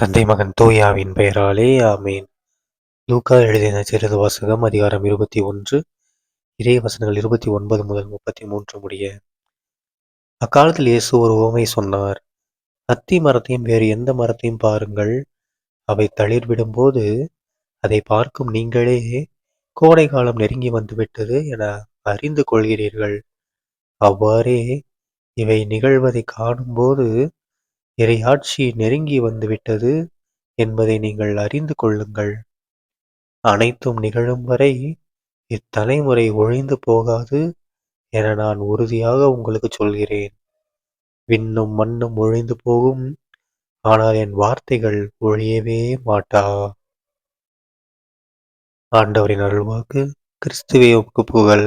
தந்தை மகன் தூயாவின் பெயராலே ஆமேன். லூக்கா எழுதின சிறிது வாசகம் அதிகாரம் இருபத்தி ஒன்று இறை வசனங்கள் இருபத்தி ஒன்பது முதல் முப்பத்தி மூன்று முடிய. அக்காலத்தில் இயேசு ஒரு உவமை சொன்னார் அத்தி மரத்தையும் வேறு எந்த மரத்தையும் பாருங்கள். அவை தளிர் விடும்போது அதை பார்க்கும் நீங்களே கோடை காலம் நெருங்கி வந்துவிட்டது என அறிந்து கொள்கிறீர்கள். அவ்வாறே இவை நிகழ்வதை காணும்போது இறையாட்சி நெருங்கி வந்துவிட்டது என்பதை நீங்கள் அறிந்து கொள்ளுங்கள். அனைத்தும் நிகழும் வரை இத்தலைமுறை ஒழிந்து போகாது என நான் உறுதியாக உங்களுக்கு சொல்கிறேன். விண்ணும் மண்ணும் ஒழிந்து போகும் ஆனால் என் வார்த்தைகள் ஒழியவே மாட்டா. ஆண்டவரின் அருள்வாக்கு கிறிஸ்துவே புகழ்.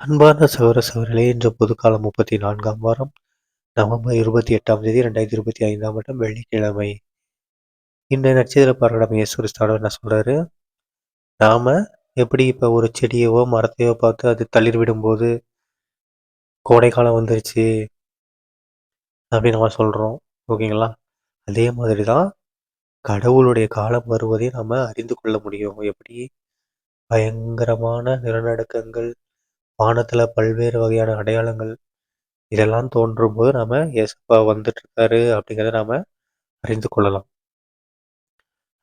அன்பான சகோர சகோதரர்களே இன்று பொதுக்காலம் முப்பத்தி நான்காம் வாரம். நவம்பர் இருபத்தி எட்டாம் தேதி ரெண்டாயிரத்தி இருபத்தி ஐந்தாம் வருடம் வெள்ளிக்கிழமை. இந்த நட்சத்திர பாரடம் இயேசுஸ்தானம் என்ன சொல்கிறாரு நாம் எப்படி இப்போ ஒரு செடியவோ மரத்தையோ பார்த்து அது தளிர் விடும்போது கோடைக்காலம் வந்துருச்சு அப்படின்னு நம்ம சொல்கிறோம் ஓகேங்களா? அதே மாதிரி தான் கடவுளுடைய காலம் வருவதை நாம் அறிந்து கொள்ள முடியும். எப்படி? பயங்கரமான நிலநடுக்கங்கள் வானத்தில் பல்வேறு வகையான அடையாளங்கள் இதெல்லாம் தோன்றும் போது நாம ஏசப்பா வந்துட்டு இருக்காரு அப்படிங்கிறத நாம அறிந்து கொள்ளலாம்.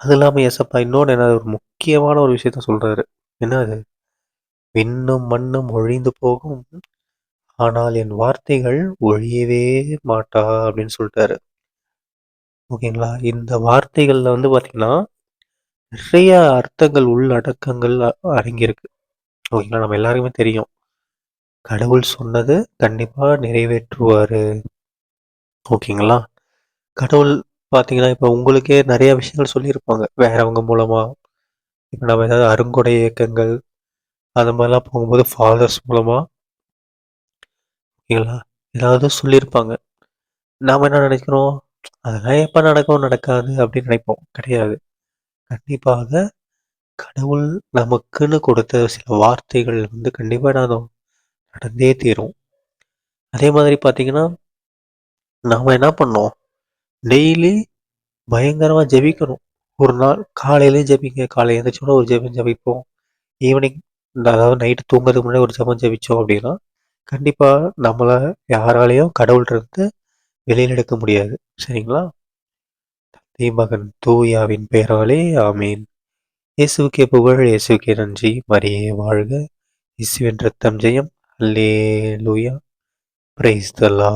அது இல்லாமல் ஏசப்பா இன்னொன்று என்ன ஒரு முக்கியமான ஒரு விஷயத்த சொல்றாரு. என்ன அது விண்ணும் மண்ணும் ஒழிந்து போகும். ஆனால் என் வார்த்தைகள் ஒழியவே மாட்டா அப்படின்னு சொல்லிட்டாரு. ஓகேங்களா? இந்த வார்த்தைகள்ல வந்து பாத்தீங்கன்னா நிறைய அர்த்தங்கள் உள்ளடக்கங்கள் அடங்கியிருக்கு. ஓகேங்களா? நம்ம எல்லாருக்குமே தெரியும். கடவுள் சொன்னது கண்டிப்பாக நிறைவேற்றுவார். ஓகேங்களா? கடவுள் பார்த்தீங்கன்னா இப்போ உங்களுக்கே நிறைய விஷயங்கள் சொல்லியிருப்பாங்க. வேறவங்க மூலமாக இப்போ நம்ம ஏதாவது அருங்கொடை இயக்கங்கள் அது மாதிரிலாம் போகும்போது ஃபாதர்ஸ் மூலமாக ஓகேங்களா? ஏதாவது சொல்லியிருப்பாங்க. நாம் என்ன நினைக்கிறோம்? அதெல்லாம் எப்போ நடக்கும்? நடக்காது அப்படின்னு நினைப்போம். கிடையாது. கண்டிப்பாக கடவுள் நமக்குன்னு கொடுத்த சில வார்த்தைகள் வந்து கண்டிப்பாக நான் நடந்தே தீரும். அதே மாதிரி பார்த்தீங்கன்னா நாம் என்ன பண்ணோம்? டெய்லி பயங்கரமாக ஜெபிக்கணும். ஒரு நாள் காலையிலையும் ஜெபிங்க. காலை எழுந்திரிச்சோன்னா ஒரு ஜெபம் ஜெபிப்போம். ஈவினிங் அதாவது நைட்டு தூங்குறதுக்கு முன்னாடி ஒரு ஜெபம் ஜெபிச்சோம் அப்படின்னா கண்டிப்பாக நம்மளை யாராலையும் கடவுள்கிட்ட வெளியில் எடுக்க முடியாது. சரிங்களா? தீமகன் தூயாவின் பெயராலே ஆமீன். இயேசுக்கே புகழ் இயேசுக்கே நன்றி. மரியே வாழ்க. இயேசுவின் ரத்தம் ஜெயம் அல்லேலுயா பிரைஸ் தலா